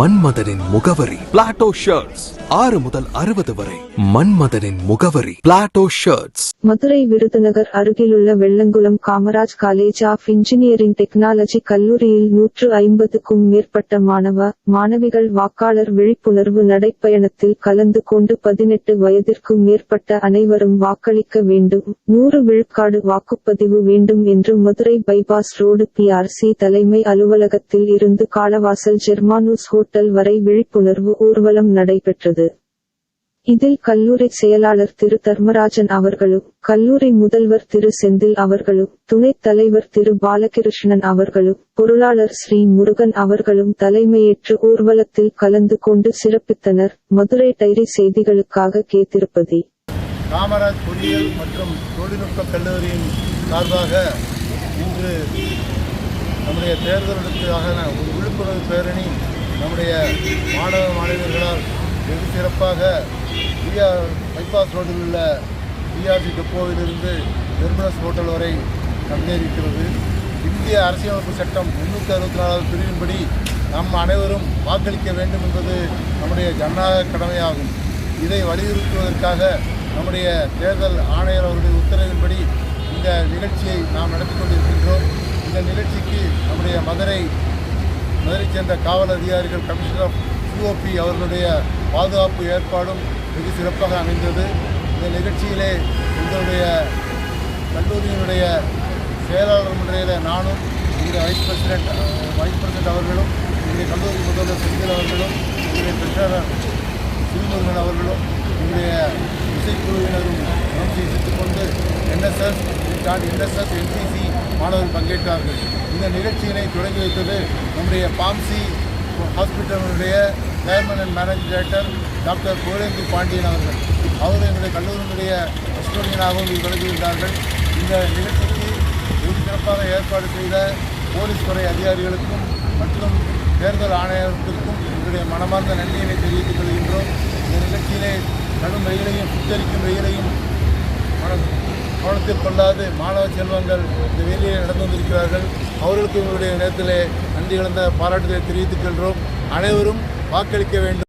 மன்மதனின் முகவரி. Plato shirts ஆறு முதல் அறுபது வரை. மன்மதனின் முகவரி. பிளாட்டோ ஷர்ட்ஸ் மதுரை விருதுநகர் அருகிலுள்ள Vellankulam Kamaraj college of engineering technology கல்லூரியில் நூற்று ஐம்பதுக்கும் மேற்பட்ட மாணவ மாணவிகள் வாக்காளர் விழிப்புணர்வு நடைப்பயணத்தில் கலந்து கொண்டு பதினெட்டு வயதிற்கும் மேற்பட்ட அனைவரும் வாக்களிக்க வேண்டும். நூறு விழுக்காடு வாக்குப்பதிவு வேண்டும் என்று மதுரை பைபாஸ் ரோடு பிஆர்சி தலைமை அலுவலகத்தில் இருந்து காலவாசல் ஜெர்மானூஸ் ஹோட்டல் வரை விழிப்புணர்வு ஊர்வலம் நடைபெற்றது. இதில் கல்லூரி செயலாளர் திரு தர்மராஜன் அவர்களும் கல்லூரி முதல்வர் திரு செந்தில் அவர்களும் துணைத் தலைவர் திரு பாலகிருஷ்ணன் அவர்களும் பொருளாளர் ஸ்ரீ முருகன் அவர்களும் தலைமையேற்று ஊர்வலத்தில் கலந்து கொண்டு சிறப்பித்தனர். மதுரை டைரி செய்திகளுக்காக கே. திருப்பதி. காமராஜ் பொறியியல் மற்றும் தொழில்நுட்ப கல்லூரியின் சார்பாக இன்று நம்முடைய தேர்தலுக்காக ஒரு விழிப்புணர்வு பேரணி நம்முடைய மாணவ மாணவியர்களால் வெகு சிறப்பாக பிஆர் பைபாஸ் ரோட்டில் உள்ள பிஆர்சி டெப்போவிலிருந்து டெர்மினஸ் ஹோட்டல் வரை நடந்தேறிஇருக்கிறது இந்திய அரசியலமைப்பு சட்டம் முன்னூற்றி அறுபத்தி நாலாவது பிரிவின்படி நம் அனைவரும் வாக்களிக்க வேண்டும் என்பது நம்முடைய ஜனநாயக கடமையாகும். இதை வலியுறுத்துவதற்காக நம்முடைய தேர்தல் ஆணையர் அவருடைய உத்தரவின்படி இந்த நிகழ்ச்சியை நாம் நடத்தி கொண்டிருக்கின்றோம். இந்த நிகழ்ச்சிக்கு நம்முடைய மதுரை மதுரை சேர்ந்த காவல் அதிகாரிகள் கமிஷனர் ஆஃப் சிஓபி அவர்களுடைய பாதுகாப்பு ஏற்பாடும் மிக சிறப்பாக அமைந்தது. இந்த நிகழ்ச்சியிலே எங்களுடைய கல்லூரியினுடைய செயலாளர் முறையில் நானும் எங்களுடைய வைஸ் பிரசிடென்ட் வைஸ் பிரசிடென்ட் அவர்களும் எங்களுடைய கல்லூரி முதல்வர் செந்தில் அவர்களும் எங்களுடைய ட்ரெஷரர் சிறுமுருகன் அவர்களும் எங்களுடைய இசைக்குழுவினரும் முயற்சியை கொண்டு என்எஸ்எஸ் தாண்டி என்எஸ்எஸ் என்சிசி மாணவர்கள் பங்கேற்றார்கள். இந்த நிகழ்ச்சியினை தொடங்கி வைத்தது நம்முடைய பாம்சி ஹாஸ்பிட்டலினுடைய chairman and managing director doctor Pugazhendhi Pandian அவர்கள். அவர் எங்களுடைய கல்லூரியினுடைய கஸ்டோடியனாகவும் இங்கு தொடங்கியிருந்தார்கள் இந்த நிகழ்ச்சிக்கு வெகு சிறப்பாக ஏற்பாடு செய்த போலீஸ் துறை அதிகாரிகளுக்கும் மற்றும் தேர்தல் ஆணையத்திற்கும் எங்களுடைய மனமார்ந்த நன்றியினை தெரிவித்துக் கொள்கின்றோம். இந்த கடும் வெயிலையும் சுத்தரிக்கும் வெயிலையும் மன- கவனத்தில் கொள்ளாது மாணவ செல்வங்கள் இந்த வேலையை நடந்து வந்திருக்கிறார்கள் அவர்களுக்கு உங்களுடைய நேரத்திலே நன்றி கலந்த பாராட்டுதலை தெரிவித்துக் கொள்கிறோம் அனைவரும் வாக்களிக்க வேண்டும்